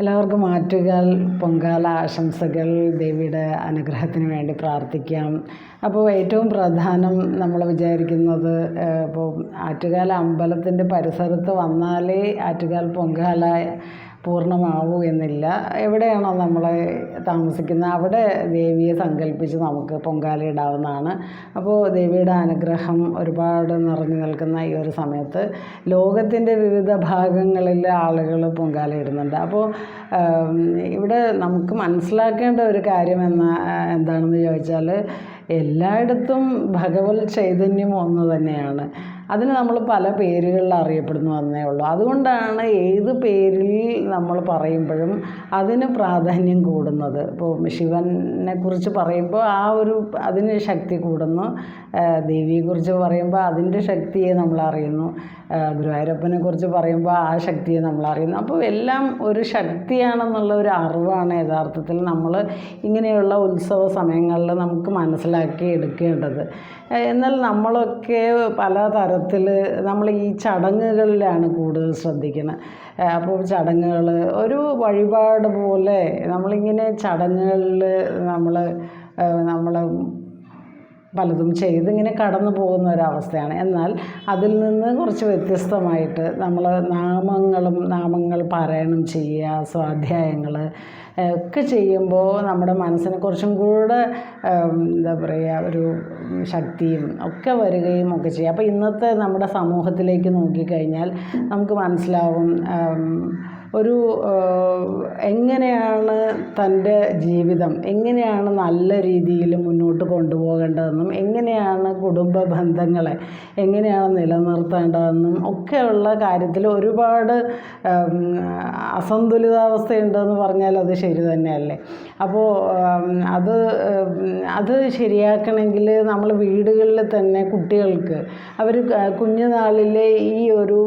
എല്ലാവർക്കും ആറ്റുകാൽ പൊങ്കാല ആശംസകൾ ദേവിയുടെ അനുഗ്രഹത്തിന് വേണ്ടി പ്രാർത്ഥിക്കാം. അപ്പോൾ ഏറ്റവും പ്രധാനം നമ്മൾ വിചാരിക്കുന്നത് ഇപ്പോൾ ആറ്റുകാൽ അമ്പലത്തിന്റെ പരിസരത്ത് വന്നാലേ ആറ്റുകാൽ പൊങ്കാല പൂർണമാവൂ എന്നില്ല. എവിടെയാണോ നമ്മൾ താമസിക്കുന്നത് അവിടെ ദേവിയെ സങ്കല്പിച്ച് നമുക്ക് പൊങ്കാല ഇടാവുന്നതാണ്. അപ്പോൾ ദേവിയുടെ അനുഗ്രഹം ഒരുപാട് നിറഞ്ഞു നിൽക്കുന്ന ഈ ഒരു സമയത്ത് ലോകത്തിന്റെ വിവിധ ഭാഗങ്ങളിൽ ആളുകൾ പൊങ്കാല ഇടുന്നുണ്ട്. അപ്പോൾ ഇവിടെ നമുക്ക് മനസ്സിലാക്കേണ്ട ഒരു കാര്യം എന്ന എന്താണെന്ന് ചോദിച്ചാൽ എല്ലായിടത്തും ഭഗവത് ചൈതന്യം ഒന്ന് തന്നെയാണ്. അതിന് നമ്മൾ പല പേരുകളിൽ അറിയപ്പെടുന്നു എന്നേ ഉള്ളൂ. അതുകൊണ്ടാണ് ഏത് പേരിൽ നമ്മൾ പറയുമ്പോഴും അതിന് പ്രാധാന്യം കൂടുന്നത്. ഇപ്പോൾ ശിവനെ കുറിച്ച് പറയുമ്പോൾ ആ ഒരു അതിന് ശക്തി കൂടുന്നു. ദേവിയെ ദേവിയെക്കുറിച്ച് പറയുമ്പോൾ അതിന്റെ ശക്തിയെ നമ്മൾ അറിയുന്നു. ആ, ഗുരുവായൂരപ്പനെ കുറിച്ച് പറയുമ്പോൾ ആ ശക്തിയെ നമ്മൾ അറിയുന്നു. അപ്പോൾ എല്ലാം ഒരു ശക്തിയാണെന്നുള്ള ഒരു അറിവാണ് യഥാർത്ഥത്തിൽ നമ്മൾ ഇങ്ങനെയുള്ള ഉത്സവ സമയങ്ങളിൽ നമുക്ക് മനസ്സിലാക്കി എടുക്കേണ്ടത്. എന്നാൽ നമ്മളൊക്കെ പല തരത്തിൽ നമ്മൾ ഈ ചടങ്ങുകളിലാണ് കൂടുതൽ ശ്രദ്ധിക്കുന്നത്. അപ്പോൾ ചടങ്ങുകൾ ഒരു വഴിപാട് പോലെ നമ്മളിങ്ങനെ ചടങ്ങുകളിൽ നമ്മൾ നമ്മൾ പലതും ചെയ്ത് ഇങ്ങനെ കടന്നു പോകുന്ന ഒരവസ്ഥയാണ്. എന്നാൽ അതിൽ നിന്ന് കുറച്ച് വ്യത്യസ്തമായിട്ട് നമ്മൾ നാമങ്ങളും നാമങ്ങൾ പാരായണം ചെയ്യുക സ്വാധ്യായങ്ങൾ ഒക്കെ ചെയ്യുമ്പോൾ നമ്മുടെ മനസ്സിന് കുറച്ചും കൂടെ എന്താ പറയുക ഒരു ശക്തിയും ഒക്കെ വരികയും ഒക്കെ ചെയ്യും. അപ്പോൾ ഇന്നത്തെ നമ്മുടെ സമൂഹത്തിലേക്ക് നോക്കിക്കഴിഞ്ഞാൽ നമുക്ക് മനസ്സിലാവും ഒരു എങ്ങനെയാണ് തന്റെ ജീവിതം എങ്ങനെയാണ് നല്ല രീതിയിൽ മുന്നോട്ട് കൊണ്ടുപോകേണ്ടതെന്നും എങ്ങനെയാണ് കുടുംബ ബന്ധങ്ങളെ എങ്ങനെയാണ് നിലനിർത്തേണ്ടതെന്നും ഒക്കെയുള്ള കാര്യത്തിൽ ഒരുപാട് അസന്തുലിതാവസ്ഥയുണ്ടെന്ന് പറഞ്ഞാൽ അത് ശരി തന്നെയല്ലേ? അപ്പോൾ അത് അത് ശരിയാക്കണമെങ്കിൽ നമ്മൾ വീടുകളിൽ തന്നെ കുട്ടികൾക്ക് അവർ കുഞ്ഞുനാളിലെ ഈ ഒരു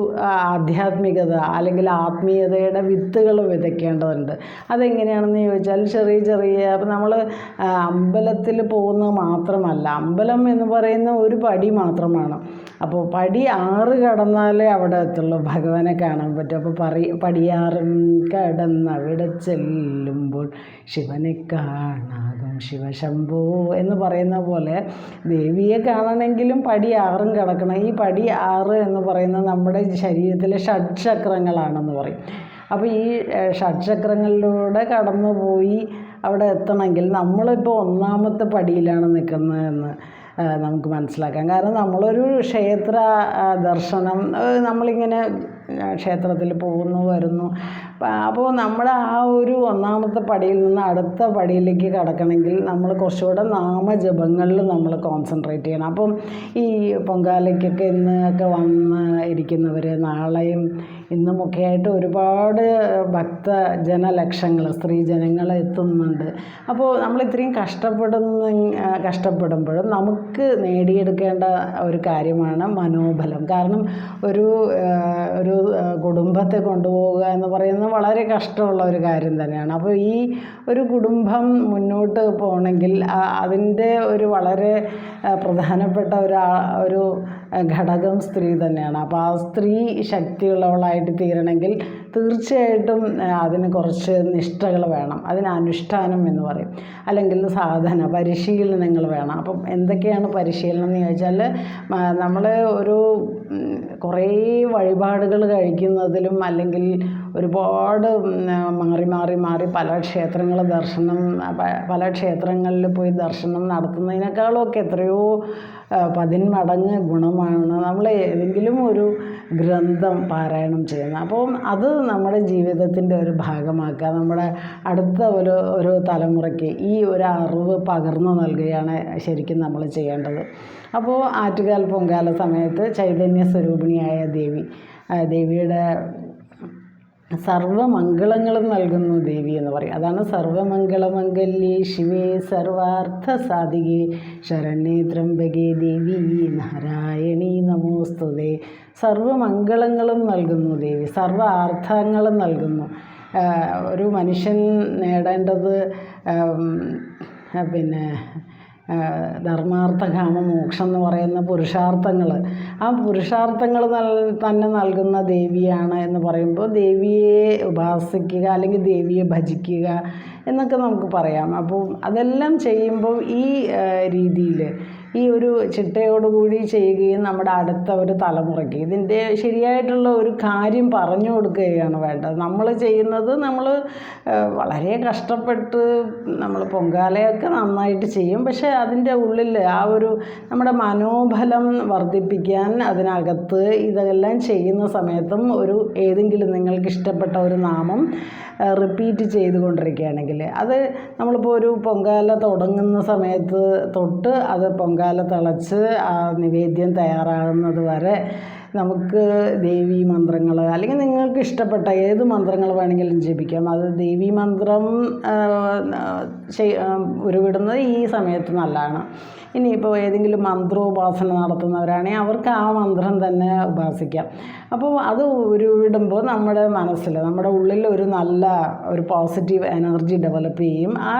ആധ്യാത്മികത അല്ലെങ്കിൽ ആത്മീയതയുടെ വിത്തുകൾ വിതയ്ക്കേണ്ടതുണ്ട്. അതെങ്ങനെയാണെന്ന് ചോദിച്ചാൽ ചെറിയ ചെറിയ അപ്പം നമ്മൾ അമ്പലത്തിൽ പോകുന്നത് മാത്രമല്ല അമ്പലം എന്ന് പറയുന്ന ഒരു പടി മാത്രമാണ്. അപ്പോൾ പടി ആറ് കടന്നാലേ അവിടെ എത്തുള്ളൂ ഭഗവാനെ കാണാൻ പറ്റും. അപ്പോൾ പറി പടിയാറും കടന്നവിടെ ചെല്ലുമ്പോൾ ശിവനെ കാണാകും ശിവശംഭോ എന്ന് പറയുന്ന പോലെ ദേവിയെ കാണണമെങ്കിലും പടി ആറും കിടക്കണം. ഈ പടി ആറ് എന്ന് പറയുന്നത് നമ്മുടെ ശരീരത്തിലെ ഷഡ്ചക്രങ്ങളാണെന്ന് പറയും. അപ്പോൾ ഈ ഷഡ്ചക്രങ്ങളിലൂടെ കടന്നു പോയി അവിടെ എത്തണമെങ്കിൽ നമ്മളിപ്പോൾ ഒന്നാമത്തെ പടിയിലാണ് നിൽക്കുന്നതെന്ന് നമുക്ക് മനസ്സിലാക്കാം. കാരണം നമ്മളൊരു ക്ഷേത്ര ദർശനം നമ്മളിങ്ങനെ ക്ഷേത്രത്തിൽ പോകുന്നു വരുന്നു. അപ്പോൾ നമ്മുടെ ആ ഒരു ഒന്നാമത്തെ പടിയിൽ നിന്ന് അടുത്ത പടിയിലേക്ക് കടക്കണമെങ്കിൽ നമ്മൾ കുറച്ചുകൂടെ നാമജപങ്ങളിൽ നമ്മൾ കോൺസെൻട്രേറ്റ് ചെയ്യണം. അപ്പം ഈ പൊങ്കാലയ്ക്കൊക്കെ ഇന്നൊക്കെ വന്ന് ഇരിക്കുന്നവർ നാളെയും ഇന്നുമൊക്കെ ആയിട്ട് ഒരുപാട് ഭക്ത ജനലക്ഷങ്ങൾ സ്ത്രീജനങ്ങൾ എത്തുന്നുണ്ട്. അപ്പോൾ നമ്മൾ ഇത്രയും കഷ്ടപ്പെടുന്ന കഷ്ടപ്പെടുമ്പോഴും നമുക്ക് നേടിയെടുക്കേണ്ട ഒരു കാര്യമാണ് മനോബലം. കാരണം ഒരു ഒരു കുടുംബത്തെ കൊണ്ടുപോകുക എന്ന് പറയുന്നത് വളരെ കഷ്ടമുള്ള ഒരു കാര്യം തന്നെയാണ്. അപ്പോൾ ഈ ഒരു കുടുംബം മുന്നോട്ട് പോകണമെങ്കിൽ അതിന്റെ ഒരു വളരെ പ്രധാനപ്പെട്ട ഒരു ഒരു ഘടകം സ്ത്രീ തന്നെയാണ്. അപ്പോൾ ആ സ്ത്രീ ശക്തിയുള്ളവളായിട്ട് തീരണമെങ്കിൽ തീർച്ചയായിട്ടും അതിന് കുറച്ച് നിഷ്ഠകൾ വേണം. അതിന് അനുഷ്ഠാനം എന്ന് പറയും. അല്ലെങ്കിൽ സാധന പരിശീലനങ്ങൾ വേണം. അപ്പം എന്തൊക്കെയാണ് പരിശീലനം എന്ന് ചോദിച്ചാൽ നമ്മൾ ഒരു കുറേ വഴിപാടുകൾ കഴിക്കുന്നതിലും അല്ലെങ്കിൽ ഒരുപാട് മാറി മാറി മാറി പല ക്ഷേത്രങ്ങൾ ദർശനം പല ക്ഷേത്രങ്ങളിൽ പോയി ദർശനം നടത്തുന്നതിനേക്കാളൊക്കെ എത്രയോ ആ, പതിന്മടങ്ങ് ഗുണമാണ്. നമ്മൾ ഏതെങ്കിലും ഒരു ഗ്രന്ഥം പാരായണം ചെയ്യുന്നത്. അപ്പം അത് നമ്മുടെ ജീവിതത്തിന്റെ ഒരു ഭാഗമാക്കുക. നമ്മുടെ അടുത്ത ഒരു ഒരു തലമുറയ്ക്ക് ഈ ഒരു അറിവ് പകർന്നു നൽകുകയാണ് ശരിക്കും നമ്മൾ ചെയ്യേണ്ടത്. അപ്പോൾ ആറ്റുകാൽ പൊങ്കാല സമയത്ത് ചൈതന്യ സ്വരൂപിണിയായ ദേവി ദേവിയുടെ സർവമംഗളങ്ങളും നൽകുന്നു ദേവി എന്ന് പറയും. അതാണ് സർവമംഗളമംഗല്യേ ശിവേ സർവാർത്ഥ സാധികേ ശരണ്യേ ത്രംബകേ ദേവി നാരായണീ നമോസ്തുതേ. സർവമംഗളങ്ങളും നൽകുന്നു ദേവി സർവ അർത്ഥങ്ങളും നൽകുന്നു ഒരു മനുഷ്യൻ നേടേണ്ടത് പിന്നെ ധർമാർത്ഥ കാമ മോക്ഷം എന്ന് പറയുന്ന പുരുഷാർത്ഥങ്ങൾ ആ പുരുഷാർത്ഥങ്ങൾ തന്നെ നൽകുന്ന ദേവിയാണ് എന്ന് പറയുമ്പോൾ ദേവിയെ ഉപാസിക്കുക അല്ലെങ്കിൽ ദേവിയെ ഭജിക്കുക എന്നൊക്കെ നമുക്ക് പറയാം. അപ്പോൾ അതെല്ലാം ചെയ്യുമ്പോൾ ഈ രീതിയിൽ ഈ ഒരു ചിട്ടയോടുകൂടി ചെയ്യുകയും നമ്മുടെ അടുത്ത ഒരു തലമുറയ്ക്ക് ഇതിന്റെ ശരിയായിട്ടുള്ള ഒരു കാര്യം പറഞ്ഞു കൊടുക്കുകയാണ് വേണ്ടത്. നമ്മൾ ചെയ്യുന്നത് നമ്മൾ വളരെ കഷ്ടപ്പെട്ട് നമ്മൾ പൊങ്കാലയൊക്കെ നന്നായിട്ട് ചെയ്യും. പക്ഷേ അതിന്റെ ഉള്ളിൽ ആ ഒരു നമ്മുടെ മനോബലം വർദ്ധിപ്പിക്കാൻ അതിനകത്ത് ഇതെല്ലാം ചെയ്യുന്ന സമയത്തും ഒരു ഏതെങ്കിലും നിങ്ങൾക്ക് ഇഷ്ടപ്പെട്ട ഒരു നാമം റിപ്പീറ്റ് ചെയ്തുകൊണ്ടിരിക്കുകയാണെങ്കിൽ അത് നമ്മളിപ്പോൾ ഒരു പൊങ്കാല തുടങ്ങുന്ന സമയത്ത് തൊട്ട് അത് പൊങ്കാല തിളച്ച് ആ നിവേദ്യം തയ്യാറാകുന്നത് വരെ നമുക്ക് ദേവി മന്ത്രങ്ങൾ അല്ലെങ്കിൽ നിങ്ങൾക്ക് ഇഷ്ടപ്പെട്ട ഏത് മന്ത്രങ്ങൾ വേണമെങ്കിലും ജപിക്കാം. അത് ദേവി മന്ത്രം ഉരുവിടുന്നത് ഈ സമയത്ത് നല്ലതാണ്. ഇനിയിപ്പോൾ ഏതെങ്കിലും മന്ത്രോപാസന നടത്തുന്നവരാണെങ്കിൽ അവർക്ക് ആ മന്ത്രം തന്നെ ഉപാസിക്കാം. അപ്പോൾ അത് ഉരുവിടുമ്പോൾ നമ്മുടെ മനസ്സിൽ നമ്മുടെ ഉള്ളിൽ ഒരു നല്ല ഒരു പോസിറ്റീവ് എനർജി ഡെവലപ്പ് ചെയ്യും. ആ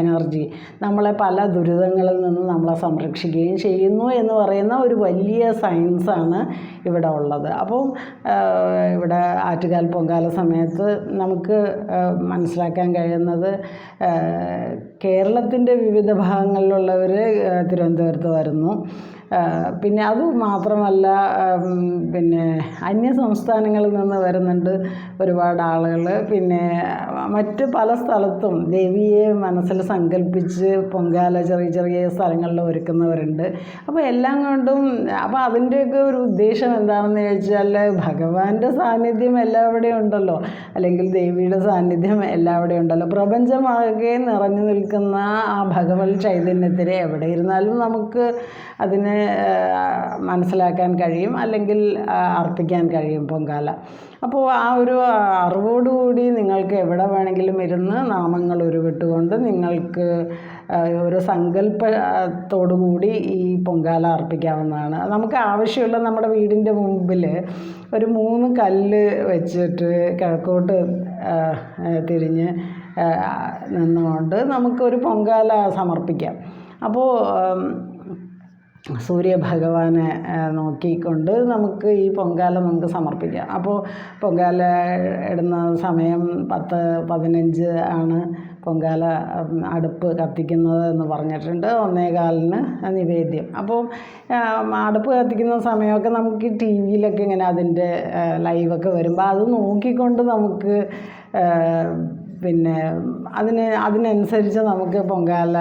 എനർജി നമ്മളെ പല ദുരിതങ്ങളിൽ നിന്ന് നമ്മളെ സംരക്ഷിക്കുകയും ചെയ്യുന്നു എന്ന് പറയുന്ന ഒരു വലിയ സയൻസാണ് ഇവിടെ ഉള്ളത്. അപ്പോൾ ഇവിടെ ആറ്റുകാൽ പൊങ്കാല സമയത്ത് നമുക്ക് മനസ്സിലാക്കാൻ കഴിയുന്നത് കേരളത്തിന്റെ വിവിധ ഭാഗങ്ങളിലുള്ളവർ തിരുവനന്തപുരത്ത് വരുന്നു. പിന്നെ അത് മാത്രമല്ല പിന്നെ അന്യ സംസ്ഥാനങ്ങളിൽ നിന്ന് വരുന്നുണ്ട് ഒരുപാട് ആളുകൾ പിന്നെ മറ്റ് പല സ്ഥലത്തും ദേവിയെ മനസ്സിൽ സങ്കല്പിച്ച് പൊങ്കാല ചെറിയ ചെറിയ സ്ഥലങ്ങളിൽ ഒരുക്കുന്നവരുണ്ട്. അപ്പോൾ എല്ലാം കൊണ്ടും അപ്പോൾ അതിന്റെയൊക്കെ ഒരു ഉദ്ദേശം എന്താണെന്ന് ചോദിച്ചാൽ ഭഗവാന്റെ സാന്നിധ്യം എല്ലാവിടെയും ഉണ്ടല്ലോ. അല്ലെങ്കിൽ ദേവിയുടെ സാന്നിധ്യം എല്ലാവിടെയും ഉണ്ടല്ലോ. പ്രപഞ്ചമാകെ നിറഞ്ഞു നിൽക്കുന്ന ആ ഭഗവത് ചൈതന്യത്തിനെ എവിടെ ഇരുന്നാലും നമുക്ക് അതിനെ മനസ്സിലാക്കാൻ കഴിയും അല്ലെങ്കിൽ അർപ്പിക്കാൻ കഴിയും പൊങ്കാല. അപ്പോൾ ആ ഒരു അറിവോടുകൂടി നിങ്ങൾക്ക് എവിടെ വേണമെങ്കിലും ഇരുന്ന് നാമങ്ങൾ ഉരുവിട്ടുകൊണ്ട് നിങ്ങൾക്ക് ഒരു സങ്കല്പത്തോടുകൂടി ഈ പൊങ്കാല അർപ്പിക്കാവുന്നതാണ്. നമുക്ക് ആവശ്യമുള്ള നമ്മുടെ വീടിന്റെ മുമ്പിൽ ഒരു മൂന്ന് കല്ല് വെച്ചിട്ട് കിഴക്കോട്ട് തിരിഞ്ഞ് നിന്നുകൊണ്ട് നമുക്കൊരു പൊങ്കാല സമർപ്പിക്കാം. അപ്പോൾ സൂര്യഭഗവാനെ നോക്കിക്കൊണ്ട് നമുക്ക് ഈ പൊങ്കാല നമുക്ക് സമർപ്പിക്കാം. അപ്പോൾ പൊങ്കാല ഇടുന്ന സമയം പത്ത് പതിനഞ്ച് ആണ് പൊങ്കാല അടുപ്പ് കത്തിക്കുന്നത് എന്ന് പറഞ്ഞിട്ടുണ്ട്. ഒന്നേകാലിന് നിവേദ്യം. അപ്പോൾ അടുപ്പ് കത്തിക്കുന്ന സമയമൊക്കെ നമുക്ക് ടി വിയിലൊക്കെ ഇങ്ങനെ അതിന്റെ ലൈവൊക്കെ വരുമ്പോൾ അത് നോക്കിക്കൊണ്ട് നമുക്ക് പിന്നെ അതിന് അതിനനുസരിച്ച് നമുക്ക് പൊങ്കാല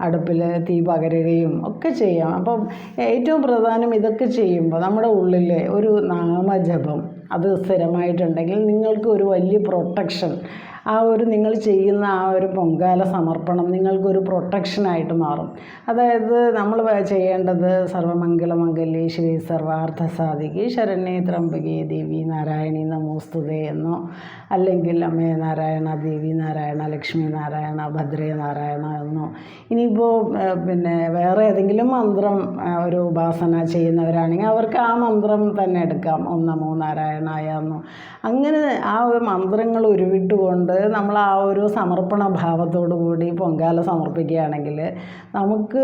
അടുപ്പിൽ തീ പകരുകയും ഒക്കെ ചെയ്യാം. അപ്പം ഏറ്റവും പ്രധാനം ഇതൊക്കെ ചെയ്യുമ്പോൾ നമ്മുടെ ഉള്ളിൽ ഒരു നാമജപം അത് സ്ഥിരമായിട്ടുണ്ടെങ്കിൽ നിങ്ങൾക്ക് ഒരു വലിയ പ്രൊട്ടക്ഷൻ ആ ഒരു നിങ്ങൾ ചെയ്യുന്ന ആ ഒരു പൊങ്കാല സമർപ്പണം നിങ്ങൾക്കൊരു പ്രൊട്ടക്ഷനായിട്ട് മാറും. അതായത് നമ്മൾ ചെയ്യേണ്ടത് സർവമംഗളമംഗല്യേ ശ്രീ സർവാർത്ഥ സാധികി ശരണ്യ ത്രംബകേ ദേവി നാരായണി നമോസ്തുതേ എന്നോ അല്ലെങ്കിൽ അമ്മേ നാരായണ ദേവി നാരായണ ലക്ഷ്മി നാരായണ ഭദ്രേ നാരായണ എന്നോ. ഇനിയിപ്പോൾ പിന്നെ വേറെ ഏതെങ്കിലും മന്ത്രം ഒരു ഉപാസന ചെയ്യുന്നവരാണെങ്കിൽ അവർക്ക് ആ മന്ത്രം തന്നെ എടുക്കാം. ഓം നമോ നാരായണായ എന്നോ. അങ്ങനെ ആ ഒരു മന്ത്രങ്ങൾ ഉരുവിട്ടുകൊണ്ട് നമ്മൾ ആ ഒരു സമർപ്പണ ഭാവത്തോടു കൂടി പൊങ്കാല സമർപ്പിക്കുകയാണെങ്കിൽ നമുക്ക്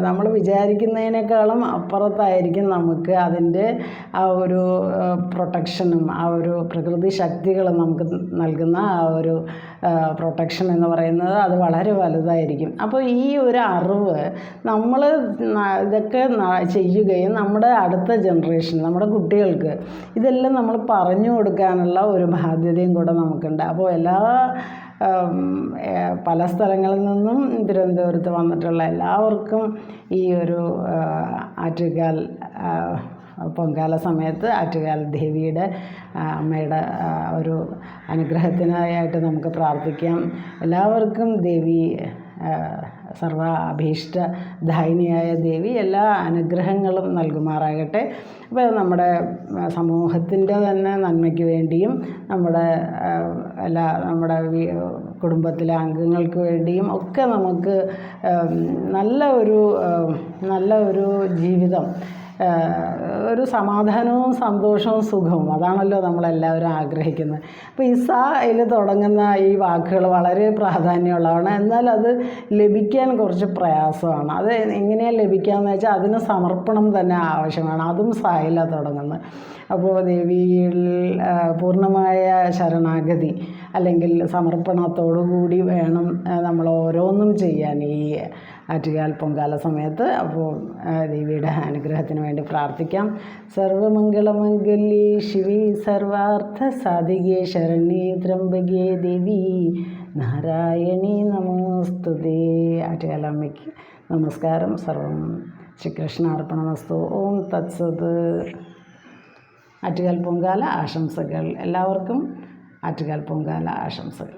നമ്മൾ വിചാരിക്കുന്നതിനേക്കാളും അപ്പുറത്തായിരിക്കും നമുക്ക് അതിന്റെ ആ ഒരു പ്രൊട്ടക്ഷനും ആ ഒരു പ്രകൃതി ശക്തികളും നമുക്ക് നൽകുന്ന ആ ഒരു പ്രൊട്ടക്ഷൻ എന്ന് പറയുന്നത് അത് വളരെ വലുതായിരിക്കും. അപ്പോൾ ഈ ഒരു അറിവ് നമ്മൾ ഇതൊക്കെ ചെയ്യുകയും നമ്മുടെ അടുത്ത ജനറേഷൻ നമ്മുടെ കുട്ടികൾക്ക് ഇതെല്ലാം നമ്മൾ പറഞ്ഞു കൊടുക്കാനുള്ള ഒരു ബാധ്യതയും കൂടെ നമുക്കുണ്ട്. അപ്പോൾ എല്ലാ പല സ്ഥലങ്ങളിൽ നിന്നും തിരുവനന്തപുരത്ത് വന്നിട്ടുള്ള എല്ലാവർക്കും ഈ ഒരു ആറ്റുകാൽ പൊങ്കാല സമയത്ത് ആറ്റുകാൽ ദേവിയുടെ അമ്മയുടെ ഒരു അനുഗ്രഹത്തിനായിട്ട് നമുക്ക് പ്രാർത്ഥിക്കാം. എല്ലാവർക്കും ദേവി സർവ അഭീഷ്ട ദായിനിയായ ദേവി എല്ലാ അനുഗ്രഹങ്ങളും നൽകുമാറാകട്ടെ. അപ്പോൾ നമ്മുടെ സമൂഹത്തിന്റെ തന്നെ നന്മയ്ക്ക് വേണ്ടിയും നമ്മുടെ എല്ലാ നമ്മുടെ കുടുംബത്തിലെ അംഗങ്ങൾക്ക് വേണ്ടിയും ഒക്കെ നമുക്ക് നല്ല ഒരു നല്ല ഒരു ജീവിതം ഒരു സമാധാനവും സന്തോഷവും സുഖവും. അതാണല്ലോ നമ്മളെല്ലാവരും ആഗ്രഹിക്കുന്നത്. അപ്പോൾ ഈ സ തുടങ്ങുന്ന ഈ വാക്കുകൾ വളരെ പ്രാധാന്യമുള്ളതാണ്. എന്നാൽ അത് ലഭിക്കാൻ കുറച്ച് പ്രയാസമാണ്. അത് എങ്ങനെയാണ് ലഭിക്കാമെന്ന് വെച്ചാൽ അതിന് സമർപ്പണം തന്നെ ആവശ്യമാണ്. അതും സായിലാണ് തുടങ്ങുന്നത്. അപ്പോൾ ദേവിയിൽ പൂർണമായ ശരണാഗതി അല്ലെങ്കിൽ സമർപ്പണത്തോടു കൂടി വേണം നമ്മൾ ഓരോന്നും ചെയ്യാൻ ഈ ആറ്റുകാൽ പൊങ്കാല സമയത്ത്. അപ്പോൾ ദേവിയുടെ അനുഗ്രഹത്തിന് വേണ്ടി പ്രാർത്ഥിക്കാം. സർവമംഗളമംഗല്യേ ശിവി സർവാർത്ഥ സാധികേ ശരണ്യേ ത്രംബകേ ദേവി. നാരായണി നമോസ്തുതേ. ആറ്റുകാലമ്മയ്ക്ക് നമസ്കാരം. സർവം ശ്രീകൃഷ്ണാർപ്പണമസ്തു. ഓം തത്സത്. ആറ്റുകാൽ പൊങ്കാല ആശംസകൾ. എല്ലാവർക്കും ആറ്റുകാൽ പൊങ്കാല ആശംസകൾ.